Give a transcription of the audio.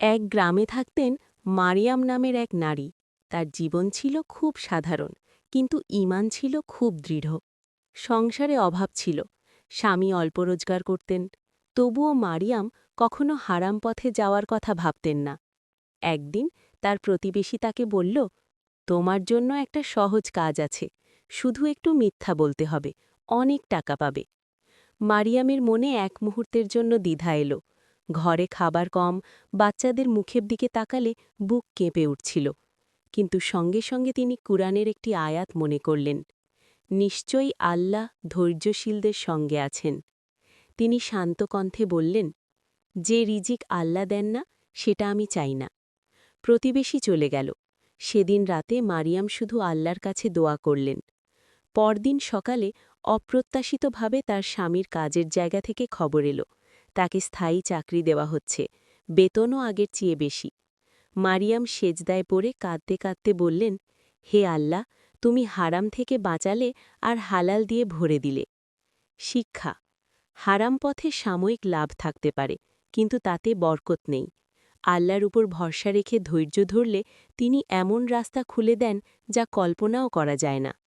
এক গ্রামে থাকতেন মারিয়াম নামের এক নারী। তার জীবন ছিল খুব সাধারণ, কিন্তু ইমান ছিল খুব দৃঢ়। সংসারে অভাব ছিল, স্বামী অল্প রোজগার করতেন, তবুও মারিয়াম কখনো হারাম পথে যাওয়ার কথা ভাবতেন না। একদিন তার প্রতিবেশী তাকে বলল, তোমার জন্য একটা সহজ কাজ আছে, শুধু একটু মিথ্যা বলতে হবে, অনেক টাকা পাবে। মারিয়ামের মনে এক মুহূর্তের জন্য দ্বিধা এলো। ঘরে খাবার কম, বাচ্চাদের মুখের দিকে তাকালে বুক কেঁপে উঠছিল। কিন্তু সঙ্গে সঙ্গে তিনি কুরআনের একটি আয়াত মনে করলেন, নিশ্চয়ই আল্লাহ ধৈর্যশীলদের সঙ্গে আছেন। তিনি শান্ত কণ্ঠে বললেন, যে রিজিক আল্লাহ দেন না, সেটা আমি চাই না। প্রতিবেশী চলে গেল। সেদিন রাতে মারিয়াম শুধু আল্লাহর কাছে দোয়া করলেন। পরদিন সকালে অপ্রত্যাশিতভাবে তার স্বামীর কাজের জায়গা থেকে খবর এলো। তাকে স্থায়ী চাকরি দেওয়া হচ্ছে। বেতনও আগের চেয়ে বেশি। মারিয়াম সেজদায় পড়ে কাঁদতে কাঁদতে বললেন, হে আল্লাহ, তুমি হারাম থেকে বাঁচালে আর হালাল দিয়ে ভরে দিলে। শিক্ষা। হারাম পথে সাময়িক লাভ থাকতে পারে, কিন্তু তাতে বরকত নেই। আল্লাহর উপর ভরসা রেখে ধৈর্য ধরলে তিনি এমন রাস্তা খুলে দেন যা কল্পনাও করা যায় না।